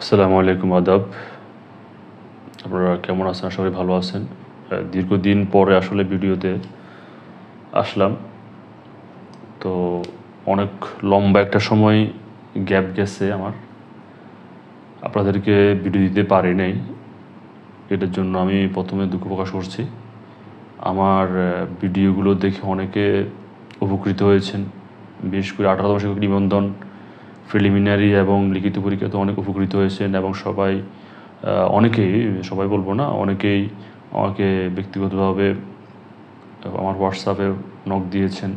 আসসালামু আলাইকুম, আদাব। আপনারা কেমন আছেন? সবাই ভালো আছেন। দীর্ঘদিন পরে আসলে ভিডিওতে আসলাম। তো অনেক লম্বা একটা সময় গ্যাপ গেছে আমার। আপনাদেরকে ভিডিও দিতে পারি নাই। এটার জন্য আমি প্রথমে দুঃখ প্রকাশ করছি। আমার ভিডিওগুলো দেখে অনেকে উপকৃত হয়েছেন। বিশেষ করে আঠারো শিক্ষক নিবন্ধন প্রিলিমিনারি এবং লিখিত পরীক্ষাতে অনেক উপকৃত হয়েছেন এবং সবাই অনেকেই, সবাই বলব না, অনেকেই আমাকে ব্যক্তিগতভাবে আমার হোয়াটসঅ্যাপে নক দিয়েছেন,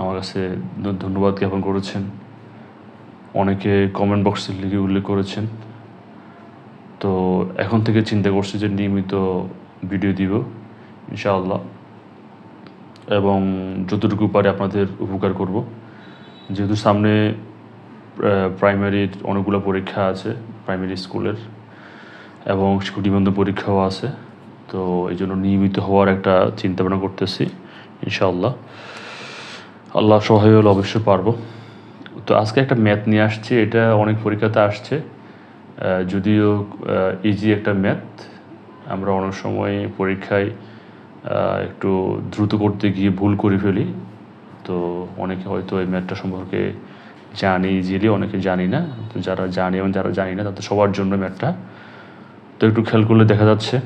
আমার কাছে ধন্যবাদ জ্ঞাপন করেছেন, অনেকে কমেন্ট বক্সে লিখে উল্লেখ করেছেন। তো এখন থেকে চিন্তা করছি যে নিয়মিত ভিডিও দিব, ইনশাআল্লাহ, এবং যতটুকু পারে আপনাদের উপকার করব। যেহেতু সামনে প্রাইমারির অনেকগুলো পরীক্ষা আছে প্রাইমারি স্কুলের এবং নিবন্ধন পরীক্ষাও আছে। তো এই জন্য নিয়মিত হওয়ার একটা চিন্তা ভাবনা করতেছি, ইনশাআল্লাহ। আল্লাহ সহায় হলে অবশ্যই পারব। তো আজকে একটা ম্যাথ নিয়ে আসছে, এটা অনেক পরীক্ষাতে আসছে। যদিও ইজি একটা ম্যাথ আমরা অনেক সময় পরীক্ষায় একটু দ্রুত করতে গিয়ে ভুল করে ফেলি। তো অনেকে হয়তো এই ম্যাথটা সম্পর্কে জানি ইজিলি অনেকে জানি না, তো যারা জানি এবং যারা জানি না, তাদের সবার জন্য ম্যাথটা তো একটু খেয়াল করলে দেখা যাচ্ছে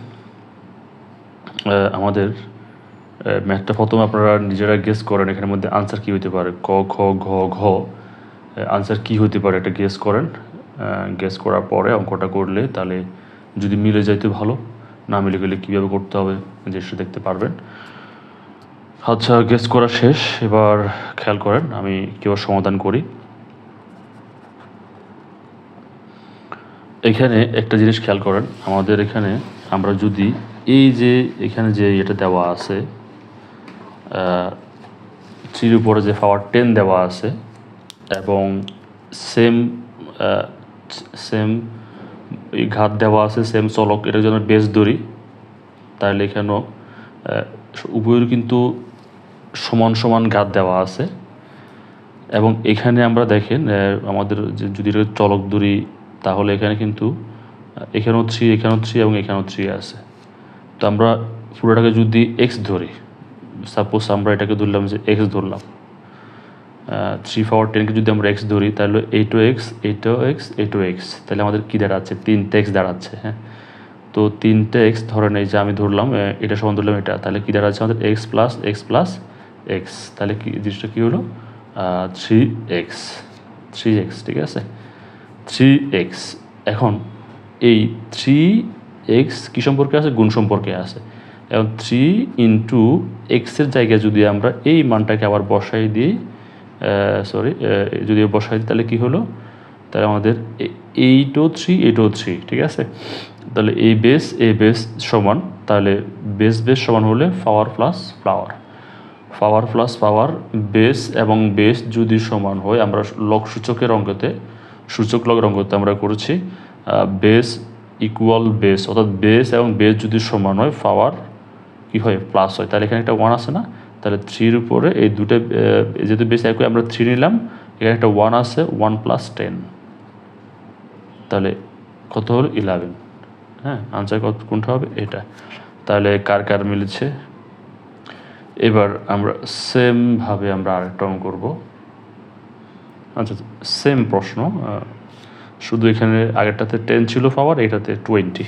আমাদের ম্যাথটা প্রথমে আপনারা নিজেরা গেস করেন, এখানের মধ্যে আনসার কী হতে পারে। ক খ ঘ ঘ আনসার কী হতে পারে এটা গেস করেন। গেস করার পরে অঙ্কটা করলে তাহলে যদি মিলে যাইতে ভালো, না মিলে গেলে কীভাবে করতে হবে জিনিসটা দেখতে পারবেন। আচ্ছা গেস করা শেষ, এবার খেয়াল করেন, আমি কীভাবে সমাধান করি। এখানে একটা জিনিস খেয়াল করেন, আমাদের এখানে আমরা যদি এই যে এখানে যে এটা দেওয়া আছে থ্রির উপরে যে পাওয়ার টেন দেওয়া আছে এবং সেম সেম ঘাত দেওয়া আছে, সেম চলক, এটার জন্য বেস দড়ি, তাহলে এখানেও উভয়ের কিন্তু সমান সমান ঘাত দেওয়া আছে। এবং এখানে আমরা দেখেন আমাদের যদি চলক ধরি তাহলে এখানে কিন্তু, এখানেও থ্রি এখানেও থ্রি এবং এখানেও থ্রি আছে। তো আমরা পুরোটাকে যদি এক্স ধরি সাপোজ আমরা এটাকে ধরলাম যে এক্স ধরলাম। থ্রি পাওয়ার টেনকে যদি আমরা এক্স ধরি, তাহলে এইটো এক্স এইটো এক্স এইটো এক্স তাহলে আমাদের কী দাঁড়াচ্ছে? তিনটে এক্স দাঁড়াচ্ছে হ্যাঁ? তো তিনটে এক্স ধরেন এই যে আমি ধরলাম এটা সমান ধরলাম এটা। তাহলে কী দাঁড়াচ্ছে আমাদের x plus x plus x তাহলে কি, জিনিসটা কী হলো? থ্রি এক্স থ্রি এক্স ঠিক আছে? থ্রি এক্স এখন এই থ্রি এক্স কী সম্পর্কে আছে? গুণ সম্পর্কে আছে। এবং থ্রি ইন্টু এক্সের জায়গায় যদি আমরা এই মানটাকে আবার বসাই দিই সরি যদি বসাই দিই, তাহলে কী হলো? তাহলে আমাদের এইটও থ্রি এইটও থ্রি ঠিক আছে? তাহলে এই বেস এই বেস সমান, তাহলে বেস বেস সমান হলে power plus flower power plus power base এবং বেস যদি সমান হয়, আমরা লক সূচকের অঙ্কতে সূচক লগের অঙ্কতে আমরা করেছি বেস ইকুয়াল বেস অর্থাৎ বেস এবং বেস যদি সমান হয় পাওয়ার কি হয়? প্লাস হয়। তাহলে এখানে একটা ওয়ান আছে না? তাহলে থ্রির উপরে এই দুটো যেহেতু বেস একই, আমরা থ্রি নিলাম, এখানে একটা ওয়ান আছে ওয়ান প্লাস টেন তাহলে কত হলো? ইলেভেন হ্যাঁ আনসার কত, কোনটা হবে? এটা। তাহলে কার কার মিলেছে? এবার আমরা সেমভাবে আমরা আরেকটা অঙ্ক করব। আচ্ছা সেম প্রশ্ন শুধু এখানে আগেরটাতে টেন ছিল পাওয়ার এটাতে টোয়েন্টি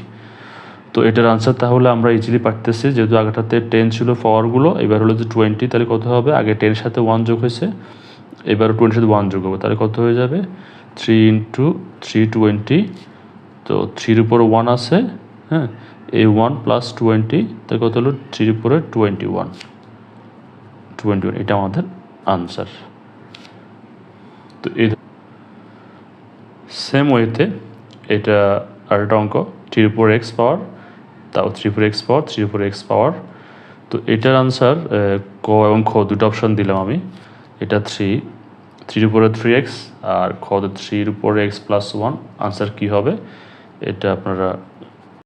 তো এটার আনসার তাহলে আমরা ইজিলি পারতেছি, যেহেতু আগেরটাতে টেন ছিল পাওয়ারগুলো এবার হলো যে টোয়েন্টি তাহলে কত হবে? আগে টেনের সাথে ওয়ান যোগ হয়েছে, এবার টোয়েন্টির সাথে ওয়ান যোগ হবে, তাহলে কত হয়ে যাবে? থ্রি ইন্টু থ্রি টোয়েন্টি তো থ্রির উপরে ওয়ান আছে হ্যাঁ? এই ওয়ান প্লাস টোয়েন্টি তাহলে কত হলো? থ্রির উপরে টোয়েন্টি ওয়ান টোয়েন্টি ওয়ান এটা আমাদের আনসার তো এই সেম ওয়েতে এটা আরেকটা অঙ্ক থ্রি ফোর এক্স পাওয়ার তাও three four x power three four x power তো এটার আনসার ক এবং খ দুটো অপশান দিলাম আমি। এটা থ্রি থ্রির উপরে থ্রি এক্স আর খতে থ্রির উপরে এক্স প্লাস ওয়ান আনসার কী হবে? এটা আপনারা